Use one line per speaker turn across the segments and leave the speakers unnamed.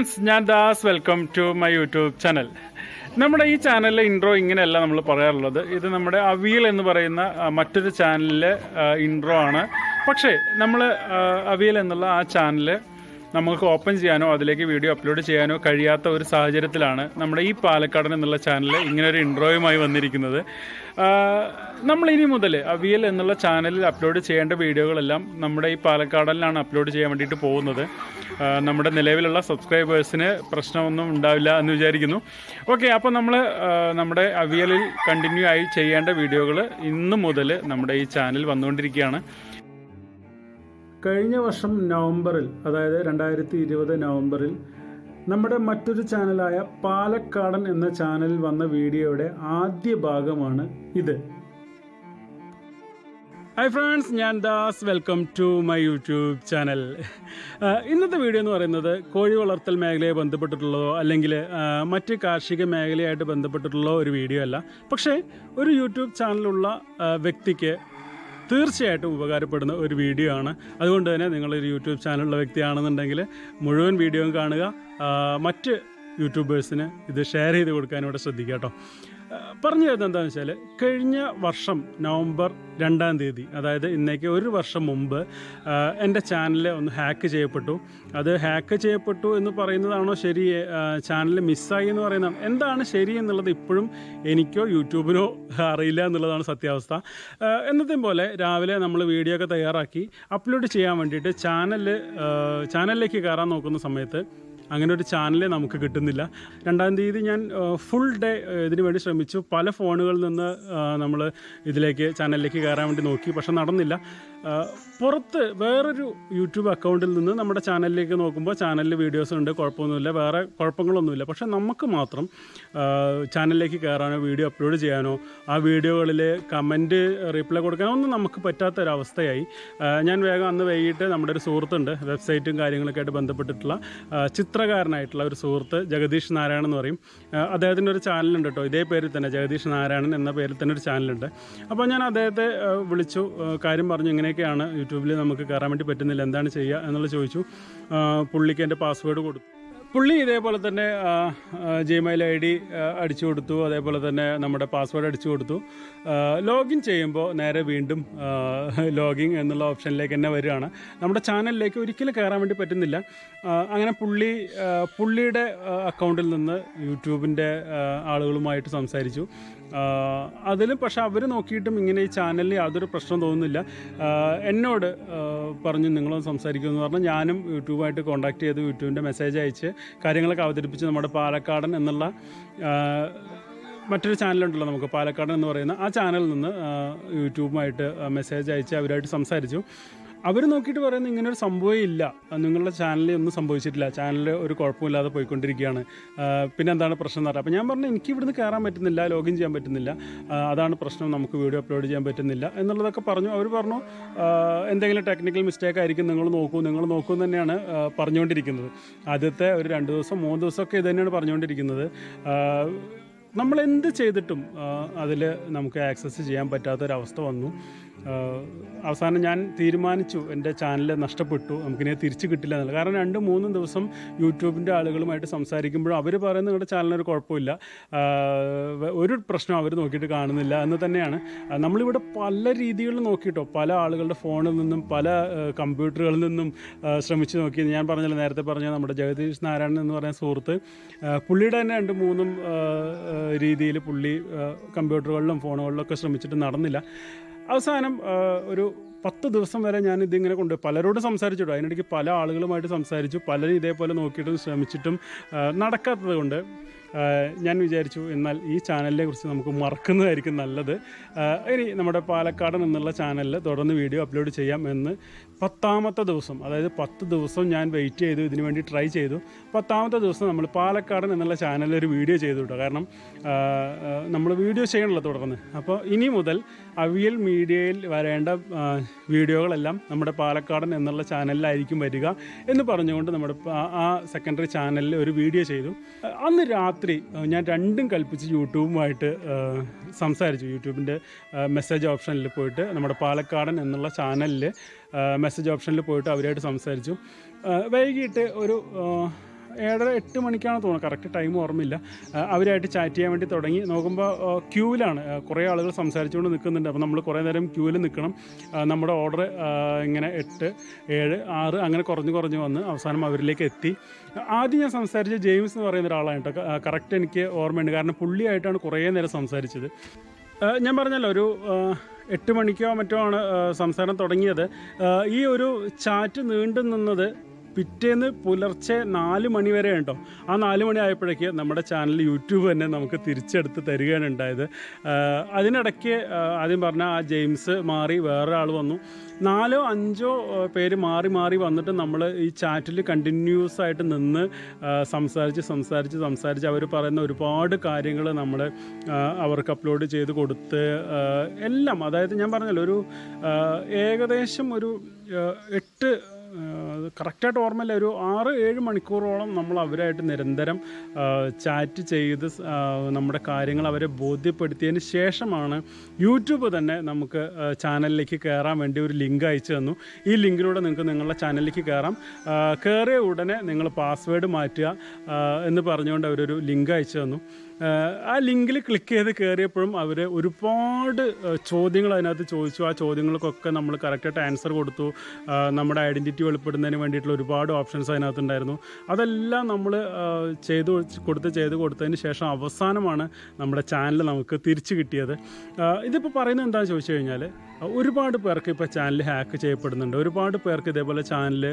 Friends ഞാൻ Das. Welcome to my YouTube channel. നമ്മുടെ ഈ ചാനലിലെ ഇൻട്രോ ഇങ്ങനെയല്ല നമ്മൾ പറയാറുള്ളത്. ഇത് നമ്മുടെ അവിയൽ എന്ന് പറയുന്ന മറ്റൊരു ചാനലിലെ ഇൻട്രോ ആണ്. പക്ഷേ നമ്മൾ അവിയൽ എന്നുള്ള ആ ചാനൽ നമുക്ക് ഓപ്പൺ ചെയ്യാനോ അതിലേക്ക് വീഡിയോ അപ്ലോഡ് ചെയ്യാനോ കഴിയാത്ത ഒരു സാഹചര്യത്തിലാണ് നമ്മുടെ ഈ പാലക്കാടൻ എന്നുള്ള ചാനൽ ഇങ്ങനെ ഒരു ഇൻട്രോയുമായി വന്നിരിക്കുന്നത്. നമ്മൾ ഇനി മുതൽ അവിയൽ എന്നുള്ള ചാനലിൽ അപ്ലോഡ് ചെയ്യേണ്ട വീഡിയോകളെല്ലാം നമ്മുടെ ഈ പാലക്കാടനിലാണ് അപ്ലോഡ് ചെയ്യാൻ വേണ്ടിയിട്ട് പോകുന്നത്. നമ്മുടെ നിലവിലുള്ള സബ്സ്ക്രൈബേഴ്സിന് പ്രശ്നമൊന്നും ഉണ്ടാവില്ല എന്ന് വിചാരിക്കുന്നു. ഓക്കെ അപ്പോൾ നമ്മൾ നമ്മുടെ അവിയലിൽ കണ്ടിന്യൂ ആയി ചെയ്യേണ്ട വീഡിയോകൾ ഇന്ന് മുതൽ നമ്മുടെ ഈ ചാനൽ വന്നുകൊണ്ടിരിക്കുകയാണ്. കഴിഞ്ഞ വർഷം നവംബറിൽ അതായത് രണ്ടായിരത്തി ഇരുപത് നവംബറിൽ നമ്മുടെ മറ്റൊരു ചാനലായ പാലക്കാടൻ എന്ന ചാനലിൽ വന്ന വീഡിയോയുടെ ആദ്യ ഭാഗമാണ് ഇത്. ഹായ് ഫ്രണ്ട്സ് ഞാൻ Das. Welcome to my YouTube channel ഇന്നത്തെ വീഡിയോ എന്ന് പറയുന്നത് കോഴി വളർത്തൽ മേഖലയെ ബന്ധപ്പെട്ടിട്ടുള്ളതോ അല്ലെങ്കിൽ മറ്റ് കാർഷിക മേഖലയായിട്ട് ബന്ധപ്പെട്ടിട്ടുള്ള ഒരു വീഡിയോ അല്ല. പക്ഷേ ഒരു യൂട്യൂബ് ചാനലുള്ള വ്യക്തിക്ക് തീർച്ചയായിട്ടും ഉപകാരപ്പെടുന്ന ഒരു വീഡിയോ ആണ്. അതുകൊണ്ട് തന്നെ നിങ്ങളൊരു യൂട്യൂബ് ചാനലുള്ള വ്യക്തിയാണെന്നുണ്ടെങ്കിൽ മുഴുവൻ വീഡിയോയും കാണുക. മറ്റ് യൂട്യൂബേഴ്സിന് ഇത് ഷെയർ ചെയ്ത് കൊടുക്കാനും ഇവിടെ ശ്രദ്ധിക്കുക കേട്ടോ. പറഞ്ഞു തരുന്നത് എന്താണെന്ന് വെച്ചാൽ കഴിഞ്ഞ വർഷം നവംബർ രണ്ടാം തീയതി അതായത് ഇന്നേക്ക് ഒരു വർഷം മുമ്പ് എന്റെ ചാനൽ ഒന്ന് ഹാക്ക് ചെയ്യപ്പെട്ടു. അത് ഹാക്ക് ചെയ്യപ്പെട്ടു എന്ന് പറയുന്നതാണോ ശരി? ചാനൽ മിസ്സായി എന്ന് പറയുന്നതാണ്? എന്താണ് ശരി എന്നുള്ളത് ഇപ്പോഴും എനിക്കോ യൂട്യൂബിനോ അറിയില്ല എന്നുള്ളതാണ് സത്യാവസ്ഥ. എന്നതും പോലെ രാവിലെ നമ്മൾ വീഡിയോ ഒക്കെ തയ്യാറാക്കി അപ്ലോഡ് ചെയ്യാൻ വേണ്ടിയിട്ട് ചാനൽ ചാനലിലേക്ക് കയറാൻ നോക്കുന്ന സമയത്ത് അങ്ങനെ ഒരു ചാനലേ നമുക്ക് കിട്ടുന്നില്ല. രണ്ടാം തീയതി ഞാൻ ഫുൾ ഡേ ഇതിനു വേണ്ടി ശ്രമിച്ചു. പല ഫോണുകളിൽ നിന്ന് നമ്മൾ ഇതിലേക്ക് ചാനലിലേക്ക് കയറാൻ വേണ്ടി നോക്കി. പക്ഷെ നടന്നില്ല. പുറത്ത് വേറൊരു യൂട്യൂബ് അക്കൗണ്ടിൽ നിന്ന് നമ്മുടെ ചാനലിലേക്ക് നോക്കുമ്പോൾ ചാനലിൽ വീഡിയോസ് ഉണ്ട് കുഴപ്പമൊന്നുമില്ല. വേറെ കുഴപ്പങ്ങളൊന്നുമില്ല. പക്ഷെ നമുക്ക് മാത്രം ചാനലിലേക്ക് കയറാനോ വീഡിയോ അപ്ലോഡ് ചെയ്യാനോ ആ വീഡിയോകളിൽ കമന്റ് റിപ്ലൈ കൊടുക്കാനോ ഒന്നും നമുക്ക് പറ്റാത്തൊരവസ്ഥയായി. ഞാൻ വേഗം അന്ന് വൈകിട്ട് നമ്മുടെ ഒരു സുഹൃത്തുണ്ട് വെബ്സൈറ്റും കാര്യങ്ങളൊക്കെ ആയിട്ട് ബന്ധപ്പെട്ടിട്ടുള്ള ചിത്രകാരനായിട്ടുള്ള ഒരു സുഹൃത്ത് ജഗദീഷ് നാരായണൻ എന്ന് പറയും. അദ്ദേഹത്തിന്റെ ഒരു ചാനലുണ്ട് കേട്ടോ. ഇതേ പേരിൽ തന്നെ ജഗദീഷ് നാരായണൻ എന്ന പേരിൽ തന്നെ ഒരു ചാനലുണ്ട്. അപ്പോൾ ഞാൻ അദ്ദേഹത്തെ വിളിച്ചു കാര്യം പറഞ്ഞു ഇങ്ങനെയൊക്കെയാണ് യൂട്യൂബിൽ നമുക്ക് കയറാൻ വേണ്ടി പറ്റുന്നില്ല. എന്താണ് ചെയ്യുക എന്നുള്ളത് ചോദിച്ചു. പുള്ളിക്ക് എന്റെ പാസ്വേഡ് കൊടുത്തു. പുള്ളി ഇതേപോലെ തന്നെ ജിമെയിൽ ഐ ഡി അടിച്ചു കൊടുത്തു. അതേപോലെ തന്നെ നമ്മുടെ പാസ്വേഡ് അടിച്ചു കൊടുത്തു. ലോഗിൻ ചെയ്യുമ്പോൾ നേരെ വീണ്ടും ലോഗിൻ എന്നുള്ള ഓപ്ഷനിലേക്ക് തന്നെ വരികയാണ്. നമ്മുടെ ചാനലിലേക്ക് ഒരിക്കലും കയറാൻ വേണ്ടി പറ്റുന്നില്ല. അങ്ങനെ പുള്ളി പുള്ളിയുടെ അക്കൗണ്ടിൽ നിന്ന് യൂട്യൂബിന്റെ ആളുകളുമായിട്ട് സംസാരിച്ചു. അതിലും പക്ഷെ അവർ നോക്കിയിട്ടും ഇങ്ങനെ ഈ ചാനലിൽ യാതൊരു പ്രശ്നം തോന്നുന്നില്ല. എന്നോട് പറഞ്ഞ് നിങ്ങളൊന്ന് സംസാരിക്കുമെന്ന് പറഞ്ഞാൽ ഞാനും യൂട്യൂബായിട്ട് കോൺടാക്ട് ചെയ്ത് യൂട്യൂബിന്റെ മെസ്സേജ് അയച്ച് കാര്യങ്ങളൊക്കെ അവതരിപ്പിച്ച് നമ്മുടെ പാലക്കാടൻ എന്നുള്ള മറ്റൊരു ചാനലുണ്ടല്ലോ നമുക്ക് പാലക്കാടൻ എന്ന് പറയുന്ന ആ ചാനലിൽ നിന്ന് യൂട്യൂബുമായിട്ട് മെസ്സേജ് അയച്ച് അവരായിട്ട് സംസാരിച്ചു. അവർ നോക്കിയിട്ട് പറയുന്നത് ഇങ്ങനെ ഒരു സംഭവമേ ഇല്ല. നിങ്ങളുടെ ചാനലിൽ ഒന്നും സംഭവിച്ചിട്ടില്ല. ചാനലിൽ ഒരു കുഴപ്പമില്ലാതെ പോയിക്കൊണ്ടിരിക്കുകയാണ്. പിന്നെ എന്താണ് പ്രശ്നം എന്ന് പറയുക അപ്പോൾ ഞാൻ പറഞ്ഞു എനിക്ക് ഇവിടുന്ന് കയറാൻ പറ്റുന്നില്ല ലോഗിൻ ചെയ്യാൻ പറ്റുന്നില്ല. അതാണ് പ്രശ്നം നമുക്ക് വീഡിയോ അപ്ലോഡ് ചെയ്യാൻ പറ്റുന്നില്ല എന്നുള്ളതൊക്കെ പറഞ്ഞു. അവർ പറഞ്ഞു എന്തെങ്കിലും ടെക്നിക്കൽ മിസ്റ്റേക്ക് ആയിരിക്കും നിങ്ങൾ നോക്കൂ നിങ്ങൾ നോക്കൂ തന്നെയാണ് പറഞ്ഞുകൊണ്ടിരിക്കുന്നത്. ആദ്യത്തെ ഒരു രണ്ട് ദിവസം മൂന്ന് ദിവസമൊക്കെ ഇത് തന്നെയാണ് പറഞ്ഞുകൊണ്ടിരിക്കുന്നത്. നമ്മൾ എന്ത് ചെയ്തിട്ടും അതിൽ നമുക്ക് ആക്സസ് ചെയ്യാൻ പറ്റാത്തൊരവസ്ഥ വന്നു. അവസാനം ഞാൻ തീരുമാനിച്ചു എന്റെ ചാനൽ നഷ്ടപ്പെട്ടു നമുക്കിനെ തിരിച്ചു കിട്ടില്ല എന്നുള്ളത്. കാരണം രണ്ട് മൂന്ന് ദിവസം യൂട്യൂബിന്റെ ആളുകളുമായിട്ട് സംസാരിക്കുമ്പോഴും അവർ പറയുന്നത് നിങ്ങളുടെ ചാനലിനൊരു കുഴപ്പമില്ല. ഒരു പ്രശ്നം അവർ നോക്കിയിട്ട് കാണുന്നില്ല എന്ന് തന്നെയാണ്. നമ്മളിവിടെ പല രീതികളിൽ നോക്കിയിട്ടോ പല ആളുകളുടെ ഫോണിൽ നിന്നും പല കമ്പ്യൂട്ടറുകളിൽ നിന്നും ശ്രമിച്ചു നോക്കി. ഞാൻ പറഞ്ഞല്ലോ നേരത്തെ പറഞ്ഞ നമ്മുടെ ജഗദീഷ് നാരായണൻ എന്ന് പറയുന്ന സുഹൃത്ത് പുള്ളിയുടെ തന്നെ രണ്ട് മൂന്നും രീതിയിൽ പുള്ളി കമ്പ്യൂട്ടറുകളിലും ഫോണുകളിലും ഒക്കെ ശ്രമിച്ചിട്ട് നടന്നില്ല. അവസാനം ഒരു പത്ത് ദിവസം വരെ ഞാൻ ഇതിങ്ങനെ കൊണ്ട് പലരോടും സംസാരിച്ചിട്ടു. അതിനിടയ്ക്ക് പല ആളുകളുമായിട്ട് സംസാരിച്ചു. പലരും ഇതേപോലെ നോക്കിയിട്ടും ശ്രമിച്ചിട്ടും നടക്കാത്തത് കൊണ്ട് ഞാൻ വിചാരിച്ചു എന്നാൽ ഈ ചാനലിനെ കുറിച്ച് നമുക്ക് മറക്കുന്നതായിരിക്കും നല്ലത്. ഇനി നമ്മുടെ പാലക്കാട് നിന്നുള്ള ചാനലിൽ തുടർന്ന് വീഡിയോ അപ്ലോഡ് ചെയ്യാം എന്ന് പത്താമത്തെ ദിവസം അതായത് പത്ത് ദിവസം ഞാൻ വെയിറ്റ് ചെയ്തു ഇതിനു വേണ്ടി ട്രൈ ചെയ്തു. പത്താമത്തെ ദിവസം നമ്മൾ പാലക്കാട് എന്നുള്ള ചാനലിൽ ഒരു വീഡിയോ ചെയ്തു കേട്ടോ കാരണം നമ്മൾ വീഡിയോ ചെയ്യണമല്ലോ തുടർന്ന്. അപ്പോൾ ഇനി മുതൽ അവിയൽ മീഡിയയിൽ വരേണ്ട വീഡിയോകളെല്ലാം നമ്മുടെ പാലക്കാടൻ എന്നുള്ള ചാനലിലായിരിക്കും വരിക എന്ന് പറഞ്ഞുകൊണ്ട് നമ്മുടെ ആ സെക്കൻഡറി ചാനലിൽ ഒരു വീഡിയോ ചെയ്തു. അന്ന് രാത്രി ഞാൻ രണ്ടും കൽപ്പിച്ച് യൂട്യൂബുമായിട്ട് സംസാരിച്ചു. യൂട്യൂബിന്റെ മെസ്സേജ് ഓപ്ഷനിൽ പോയിട്ട് നമ്മുടെ പാലക്കാടൻ എന്നുള്ള ചാനലിൽ മെസ്സേജ് ഓപ്ഷനിൽ പോയിട്ട് അവരായിട്ട് സംസാരിച്ചു. വൈകിട്ട് ഒരു ഏഴര എട്ട് മണിക്കാണ് തോന്നുന്നത്. കറക്റ്റ് ടൈം ഓർമ്മയില്ല. അവരായിട്ട് ചാറ്റ് ചെയ്യാൻ വേണ്ടി തുടങ്ങി. നോക്കുമ്പോൾ ക്യൂവിലാണ് കുറേ ആളുകൾ സംസാരിച്ചുകൊണ്ട് നിൽക്കുന്നുണ്ട്. അപ്പോൾ നമ്മൾ കുറേ നേരം ക്യൂവിൽ നിൽക്കണം നമ്മുടെ ഓർഡർ ഇങ്ങനെ എട്ട് ഏഴ് ആറ് അങ്ങനെ കുറഞ്ഞ് കുറഞ്ഞ് വന്ന് അവസാനം അവരിലേക്ക് എത്തി. ആദ്യം ഞാൻ സംസാരിച്ച ജെയിംസ് എന്ന് പറയുന്ന ഒരാളാണ് കേട്ടോ. കറക്റ്റ് എനിക്ക് ഓർമ്മയുണ്ട്. കാരണം പുള്ളിയായിട്ടാണ് കുറേ നേരം സംസാരിച്ചത്. ഞാൻ പറഞ്ഞല്ലോ ഒരു എട്ട് മണിക്കോ മറ്റോ ആണ് സംസാരം തുടങ്ങിയത്. ഈ ഒരു ചാറ്റ് നീണ്ടു നിന്നത് പിറ്റേന്ന് പുലർച്ചെ നാല് മണി വരെ ഉണ്ടോ? ആ നാല് മണി ആയപ്പോഴേക്ക് നമ്മുടെ ചാനൽ യൂട്യൂബ് തന്നെ നമുക്ക് തിരിച്ചെടുത്ത് തരികയാണ് ഉണ്ടായത്. അതിനിടയ്ക്ക് ആദ്യം പറഞ്ഞ ആ ജെയിംസ് മാറി വേറൊരാൾ വന്നു. നാലോ അഞ്ചോ പേര് മാറി മാറി വന്നിട്ട് നമ്മൾ ഈ ചാറ്റിൽ കണ്ടിന്യൂസ് ആയിട്ട് നിന്ന് സംസാരിച്ച് സംസാരിച്ച് സംസാരിച്ച് അവർ പറയുന്ന ഒരുപാട് കാര്യങ്ങൾ നമ്മൾ അവർക്ക് അപ്ലോഡ് ചെയ്ത് കൊടുത്ത് എല്ലാം അതായത് ഞാൻ പറഞ്ഞല്ലോ ഒരു ഏകദേശം ഒരു എട്ട് കറക്റ്റായിട്ട് ഓർമ്മയില്ല. ഒരു ആറ് ഏഴ് മണിക്കൂറോളം നമ്മൾ അവരായിട്ട് നിരന്തരം ചാറ്റ് ചെയ്ത് നമ്മുടെ കാര്യങ്ങൾ അവരെ ബോധ്യപ്പെടുത്തിയതിന് ശേഷമാണ് യൂട്യൂബ് തന്നെ നമുക്ക് ചാനലിലേക്ക് കയറാൻ വേണ്ടി ഒരു ലിങ്ക് അയച്ചു തന്നു. ഈ ലിങ്കിലൂടെ നിങ്ങൾക്ക് നിങ്ങളുടെ ചാനലിലേക്ക് കയറാം. കയറിയ ഉടനെ നിങ്ങൾ പാസ്വേഡ് മാറ്റുക എന്ന് പറഞ്ഞുകൊണ്ട് അവരൊരു ലിങ്ക് അയച്ചു തന്നു. ആ ലിങ്കിൽ ക്ലിക്ക് ചെയ്ത് കയറിയപ്പോഴും അവർ ഒരുപാട് ചോദ്യങ്ങൾ അതിനകത്ത് ചോദിച്ചു. ആ ചോദ്യങ്ങൾക്കൊക്കെ നമ്മൾ കറക്റ്റായിട്ട് ആൻസർ കൊടുത്തു. നമ്മുടെ ഐഡന്റിറ്റി വെളിപ്പെടുന്നതിന് വേണ്ടിയിട്ടുള്ള ഒരുപാട് ഓപ്ഷൻസ് അതിനകത്തുണ്ടായിരുന്നു. അതെല്ലാം നമ്മൾ ചെയ്ത് കൊടുത്ത് ചെയ്ത് കൊടുത്തതിന് ശേഷം അവസാനമാണ് നമ്മുടെ ചാനൽ നമുക്ക് തിരിച്ചു കിട്ടിയത്. ഇതിപ്പോൾ പറയുന്നത് എന്താണെന്ന് ചോദിച്ചു കഴിഞ്ഞാൽ ഒരുപാട് പേർക്ക് ഇപ്പോൾ ചാനൽ ഹാക്ക് ചെയ്യപ്പെടുന്നുണ്ട്. ഒരുപാട് പേർക്ക് ഇതേപോലെ ചാനൽ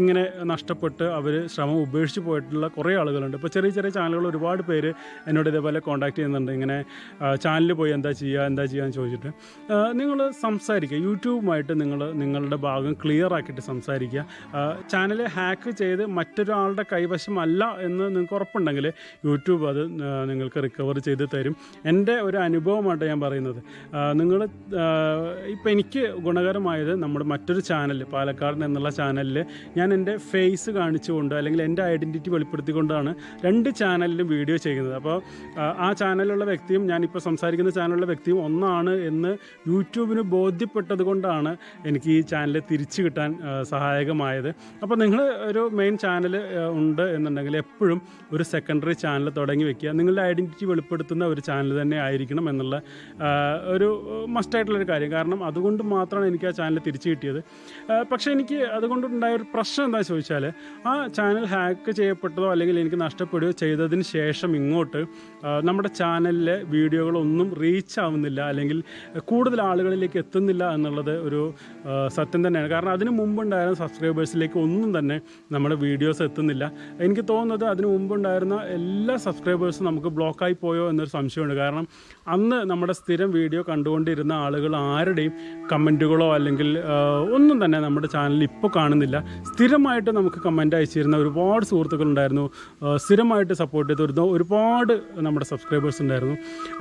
ഇങ്ങനെ നഷ്ടപ്പെട്ട് അവർ ശ്രമം ഉപേക്ഷിച്ച് പോയിട്ടുള്ള കുറേ ആളുകളുണ്ട്. ഇപ്പോൾ ചെറിയ ചെറിയ ചാനലുകൾ ഒരുപാട് പേര് എന്നോട് ഇതേപോലെ കോൺടാക്ട് ചെയ്യുന്നുണ്ട്. ഇങ്ങനെ ചാനലിൽ പോയി എന്താ ചെയ്യുക എന്താ ചെയ്യുക എന്ന് ചോദിച്ചിട്ട് നിങ്ങൾ സംസാരിക്കുക യൂട്യൂബുമായിട്ട് നിങ്ങൾ നിങ്ങളുടെ ഭാഗം ക്ലിയർ ആക്കിയിട്ട് സംസാരിക്കുക. ചാനൽ ഹാക്ക് ചെയ്ത് മറ്റൊരാളുടെ കൈവശമല്ല എന്ന് നിങ്ങൾക്ക് ഉറപ്പുണ്ടെങ്കിൽ യൂട്യൂബ് അത് നിങ്ങൾക്ക് റിക്കവർ ചെയ്ത് തരും. എന്റെ ഒരു അനുഭവമായിട്ട് ഞാൻ പറയുന്നത്. നിങ്ങൾ ഇപ്പം എനിക്ക് ഗുണകരമായത് നമ്മുടെ മറ്റൊരു ചാനൽ പാലക്കാട് എന്നുള്ള ചാനലിൽ ഞാൻ എന്റെ ഫേസ് കാണിച്ചുകൊണ്ട് അല്ലെങ്കിൽ എന്റെ ഐഡന്റിറ്റി വെളിപ്പെടുത്തിക്കൊണ്ടാണ് രണ്ട് ചാനലിലും വീഡിയോ ചെയ്യുന്നത്. അപ്പോൾ ആ, ചാനലിലുള്ള വ്യക്തിയും ഞാനിപ്പോൾ സംസാരിക്കുന്ന ചാനലിലുള്ള വ്യക്തിയും ഒന്നാണ് എന്ന് യൂട്യൂബിന് ബോധ്യപ്പെട്ടത് കൊണ്ടാണ് എനിക്ക് ഈ ചാനൽ തിരിച്ചു കിട്ടാൻ സഹായകമായത്. അപ്പോൾ നിങ്ങൾ ഒരു മെയിൻ ചാനൽ ഉണ്ട് എന്നുണ്ടെങ്കിൽ എപ്പോഴും ഒരു സെക്കൻഡറി ചാനൽ തുടങ്ങി വെക്കുക. നിങ്ങളുടെ ഐഡന്റിറ്റി വെളിപ്പെടുത്തുന്ന ഒരു ചാനൽ തന്നെ ആയിരിക്കണം എന്നുള്ള ഒരു മസ്റ്റായിട്ടുള്ളൊരു കാര്യം. കാരണം അതുകൊണ്ട് മാത്രമാണ് എനിക്ക് ആ ചാനൽ തിരിച്ചു കിട്ടിയത്. പക്ഷേ എനിക്ക് അതുകൊണ്ടുണ്ടായ ഒരു പ്രശ്നം എന്താണെന്ന് ചോദിച്ചാൽ ആ ചാനൽ ഹാക്ക് ചെയ്യപ്പെട്ടതോ അല്ലെങ്കിൽ എനിക്ക് നഷ്ടപ്പെടുകയോ ചെയ്തതിന് ശേഷം ഇങ്ങോട്ട് നമ്മുടെ ചാനലിലെ വീഡിയോകളൊന്നും റീച്ച് ആവുന്നില്ല അല്ലെങ്കിൽ കൂടുതൽ ആളുകളിലേക്ക് എത്തുന്നില്ല എന്നുള്ളത് ഒരു സത്യം തന്നെയാണ്. കാരണം അതിന് മുമ്പുണ്ടായിരുന്ന സബ്സ്ക്രൈബേഴ്സിലേക്ക് ഒന്നും തന്നെ നമ്മുടെ വീഡിയോസ് എത്തുന്നില്ല. എനിക്ക് തോന്നുന്നത് അതിന് മുമ്പുണ്ടായിരുന്ന എല്ലാ സബ്സ്ക്രൈബേഴ്സും നമുക്ക് ബ്ലോക്കായി പോയോ എന്നൊരു സംശയമുണ്ട്. കാരണം അന്ന് നമ്മുടെ സ്ഥിരം വീഡിയോ കണ്ടുകൊണ്ടിരുന്ന ആളുകൾ ആരുടെയും കമന്റുകളോ അല്ലെങ്കിൽ ഒന്നും തന്നെ നമ്മുടെ ചാനലിൽ ഇപ്പോൾ കാണുന്നില്ല. സ്ഥിരമായിട്ട് നമുക്ക് കമന്റ് അയച്ചിരുന്ന ഒരുപാട് സുഹൃത്തുക്കളുണ്ടായിരുന്നു. സ്ഥിരമായിട്ട് സപ്പോർട്ട് ചെയ്ത് വരുന്ന ഒരുപാട് നമ്മുടെ സബ്സ്ക്രൈബേഴ്സ് ഉണ്ടായിരുന്നു.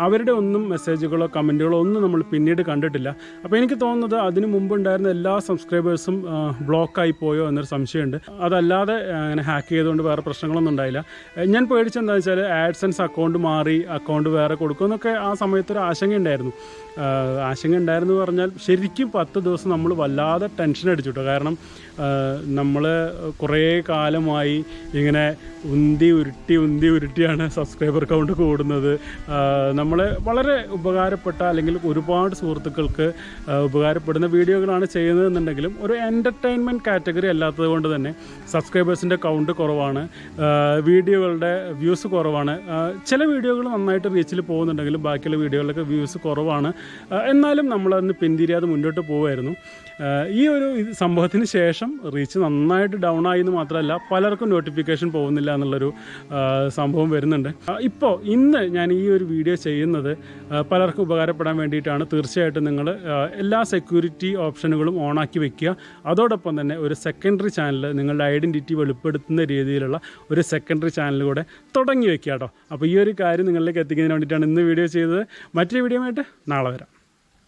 അവരുടെ ഒന്നും മെസ്സേജുകളോ കമന്റുകളോ ഒന്നും നമ്മൾ പിന്നീട് കണ്ടിട്ടില്ല. അപ്പോൾ എനിക്ക് തോന്നുന്നത് അതിന് മുമ്പുണ്ടായിരുന്ന എല്ലാ സബ്സ്ക്രൈബേഴ്സും ബ്ലോക്കായി പോയോ എന്നൊരു സംശയമുണ്ട്. അതല്ലാതെ അങ്ങനെ ഹാക്ക് ചെയ്തുകൊണ്ട് വേറെ പ്രശ്നങ്ങളൊന്നും ഉണ്ടായില്ല. ഞാൻ പേടിച്ചെന്താ വെച്ചാൽ ആഡ്സൻസ് അക്കൗണ്ട് മാറി അക്കൗണ്ട് വേറെ കൊടുക്കുമെന്നൊക്കെ ആ സമയത്തൊരു ആശങ്ക ഉണ്ടായിരുന്നു. ആശങ്ക ഉണ്ടായിരുന്നു പറഞ്ഞാൽ ശരിക്കും പത്ത് ദിവസം നമ്മൾ വല്ലാതെ ടെൻഷൻ അടിച്ചു കേട്ടോ കാരണം നമ്മൾ കുറേ കാലമായി ഇങ്ങനെ ഉന്തി ഉരുട്ടി ഉന്തി ഉരുട്ടിയാണ് സബ്സ്ക്രൈബർ കൗണ്ട് കൂടുന്നത്. നമ്മൾ വളരെ ഉപകാരപ്പെട്ട അല്ലെങ്കിൽ ഒരുപാട് സുഹൃത്തുക്കൾക്ക് ഉപകാരപ്പെടുന്ന വീഡിയോകളാണ് ചെയ്യുന്നതെന്നുണ്ടെങ്കിലും ഒരു എന്റർടൈൻമെന്റ് കാറ്റഗറി അല്ലാത്തത് കൊണ്ട് തന്നെ സബ്സ്ക്രൈബേഴ്സിന്റെ കൗണ്ട് കുറവാണ്. വീഡിയോകളുടെ വ്യൂസ് കുറവാണ്. ചില വീഡിയോകൾ നന്നായിട്ട് റീച്ചിൽ പോകുന്നുണ്ടെങ്കിലും ബാക്കിയുള്ള വീഡിയോകളിലൊക്കെ വ്യൂസ് കുറവാണ്. എന്നാലും നമ്മളതിന് പിന്തിരിയാതെ മുന്നോട്ട് പോകുമായിരുന്നു ഈ ഒരു സംഭവത്തിന് ശേഷം റീച്ച് നന്നായിട്ട് ഡൗൺ ആയി എന്ന് മാത്രമല്ല പലർക്കും നോട്ടിഫിക്കേഷൻ പോകുന്നില്ല എന്നുള്ളൊരു സംഭവം വരുന്നുണ്ട്. ഇപ്പോൾ ഇന്ന് ഞാൻ ഈ ഒരു വീഡിയോ ചെയ്യുന്നത് പലർക്കും ഉപകാരപ്പെടാൻ വേണ്ടിയിട്ടാണ്. തീർച്ചയായിട്ടും നിങ്ങൾ എല്ലാ സെക്യൂരിറ്റി ഓപ്ഷനുകളും ഓണാക്കി വെക്കുക. അതോടൊപ്പം തന്നെ ഒരു സെക്കൻഡറി ചാനൽ നിങ്ങളുടെ ഐഡന്റിറ്റി വെളിപ്പെടുത്തുന്ന രീതിയിലുള്ള ഒരു സെക്കൻഡറി ചാനൽ കൂടെ തുടങ്ങി വെക്കുക കേട്ടോ. അപ്പോൾ ഈ ഒരു കാര്യം നിങ്ങളിലേക്ക് എത്തിക്കുന്നതിന് വേണ്ടിയിട്ടാണ് ഇന്ന് വീഡിയോ ചെയ്തത്. മറ്റൊരു വീഡിയോ ആയിട്ട് നാളെ വരാം.